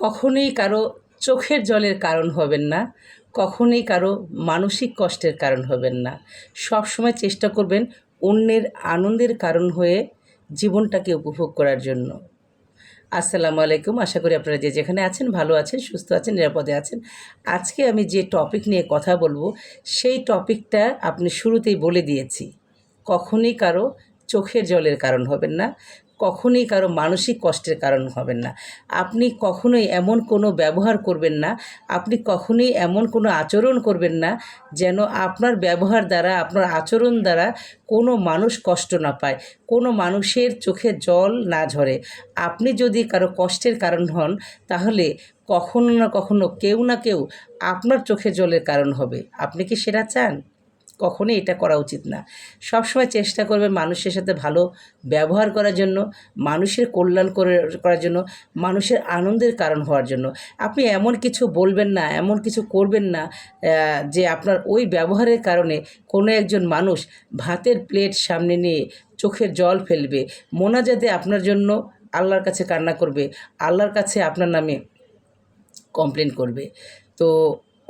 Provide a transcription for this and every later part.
কখনোই কারও চোখের জলের কারণ হবেন না, কখনোই কারও মানসিক কষ্টের কারণ হবেন না। সব সময় চেষ্টা করবেন অন্যের আনন্দের কারণ হয়ে জীবনটাকে উপভোগ করার জন্য। আসসালামু আলাইকুম, আশা করি আপনারা যে যেখানে আছেন ভালো আছেন, সুস্থ আছেন, নিরাপদে আছেন। আজকে আমি যে টপিক নিয়ে কথা বলব, সেই টপিকটা আপনি শুরুতেই বলে দিয়েছি, কখনই কারও চোখের জলের কারণ হবেন না কখনোই কারও মানসিক কষ্টের কারণ হবেন না। আপনি কখনোই এমন কোনো ব্যবহার করবেন না, আপনি কখনোই এমন কোনো আচরণ করবেন না যেন আপনার ব্যবহার দ্বারা, আপনার আচরণ দ্বারা কোনো মানুষ কষ্ট না পায়, কোনো মানুষের চোখে জল না ঝরে। আপনি যদি কারও কষ্টের কারণ হন, তাহলে কখনো না কখনো কেউ না কেউ আপনার চোখে জলের কারণ হবে। আপনি কি সেটা চান? কখনোই এটা করা উচিত না। সবসময় চেষ্টা করবে মানুষের সাথে ভালো ব্যবহার করার জন্য, মানুষের কল্যাণ করে, করার জন্য, মানুষের আনন্দের কারণ হওয়ার জন্য। আপনি এমন কিছু বলবেন না, এমন কিছু করবেন না যে আপনার ওই ব্যবহারের কারণে কোনো একজন মানুষ ভাতের প্লেট সামনে নিয়ে চোখের জল ফেলবে। মোনাজাতে আপনার জন্য আল্লাহর কাছে কান্না করবে, আল্লাহর কাছে আপনার নামে কমপ্লেন করবে, তো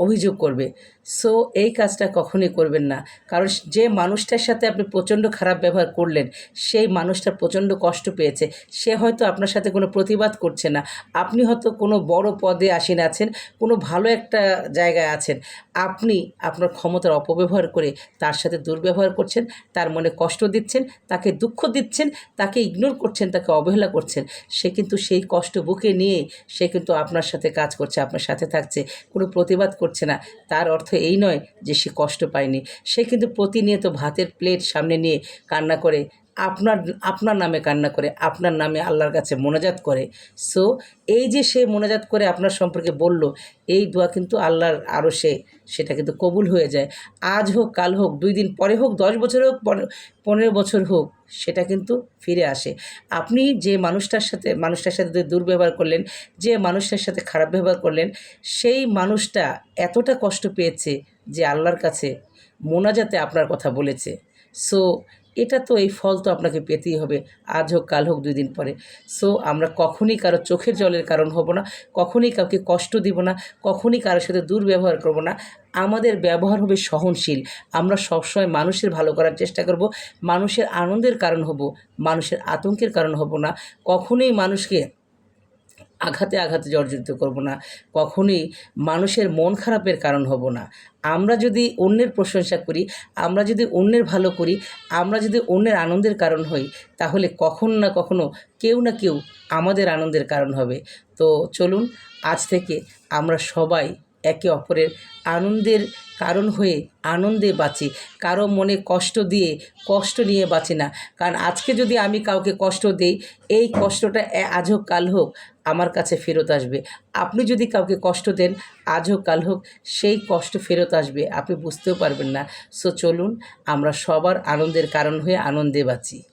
অভিযোগ করবে। সো এই কাজটা কখনোই করবেন না। কারণ যে মানুষটার সাথে আপনি প্রচণ্ড খারাপ ব্যবহার করলেন, সেই মানুষটা প্রচণ্ড কষ্ট পেয়েছে। সে হয়তো আপনার সাথে কোনো প্রতিবাদ করছে না। আপনি হয়তো কোনো বড় পদে আসীন আছেন, কোনো ভালো একটা জায়গায় আছেন। আপনি আপনার ক্ষমতার অপব্যবহার করে তার সাথে দুর্ব্যবহার করছেন, তার মনে কষ্ট দিচ্ছেন, তাকে দুঃখ দিচ্ছেন, তাকে ইগনোর করছেন, তাকে অবহেলা করছেন। সে কিন্তু সেই কষ্ট বুকে নিয়ে সে কিন্তু আপনার সাথে কাজ করছে, আপনার সাথে থাকছে, কোনো প্রতিবাদ করছে না। তার অর্থ এই নয় যে সে কষ্ট পায়নি। সে কিন্তু প্রতিনিয়ত ভাতের প্লেট সামনে নিয়ে কান্না করে আপনার আপনার নামে কান্না করে, আপনার নামে আল্লাহর কাছে মোনাজাত করে। সো এই যে সে মোনাজাত করে আপনার সম্পর্কে বলল, এই দোয়া কিন্তু আল্লাহর আরও সে সেটা কিন্তু কবুল হয়ে যায়। আজ হোক, কাল হোক, দুই দিন পরে হোক, দশ বছর হোক, পনে- পনেরো বছর হোক, সেটা কিন্তু ফিরে আসে। আপনি যে মানুষটার সাথে মানুষটার সাথে দুর্ব্যবহার করলেন, যে মানুষটার সাথে খারাপ ব্যবহার করলেন, সেই মানুষটা এতটা কষ্ট পেয়েছে যে আল্লাহর কাছে মোনাজাতে আপনার কথা বলেছে। সো এটা তো এই ফল তো আপনাকে পেতেই হবে, আজ হোক, কাল হোক, দুই দিন পরে। সো আমরা কখনই কারও চোখের জলের কারণ হব না, কখনই কাউকে কষ্ট দিব না, কখনই কারোর সাথে দুর্ব্যবহার করব না। আমাদের ব্যবহার হবে সহনশীল। আমরা সবসময় মানুষের ভালো করার চেষ্টা করব, মানুষের আনন্দের কারণ হব, মানুষের আতঙ্কের কারণ হব না। কখনোই মানুষকে আঘাতে আঘাতে জর্জরিত করব না। কখনোই মানুষের মন খারাপের কারণ হব না। আমরা যদি অন্যের প্রশংসা করি, আমরা যদি অন্যের ভালো করি, আমরা যদি অন্যের আনন্দের কারণ হই, তাহলে কখনো না কখনো কেউ না কেউ আমাদের আনন্দের কারণ হবে। তো চলুন, আজ থেকে আমরা সবাই একে অপরের আনন্দের কারণ হয়ে আনন্দে বাঁচি। কারও মনে কষ্ট দিয়ে কষ্ট নিয়ে বাঁচি না। কারণ আজকে যদি আমি কাউকে কষ্ট দেই, এই কষ্টটা আজ হোক, কাল হোক আমার কাছে ফেরত আসবে। আপনি যদি কাউকে কষ্ট দেন, আজ হোক, কাল হোক, সেই কষ্ট ফেরত আসবে। আপনি বুঝতেও পারবেন না। সো চলুন, আমরা সবার আনন্দের কারণ হয়ে আনন্দে বাঁচি।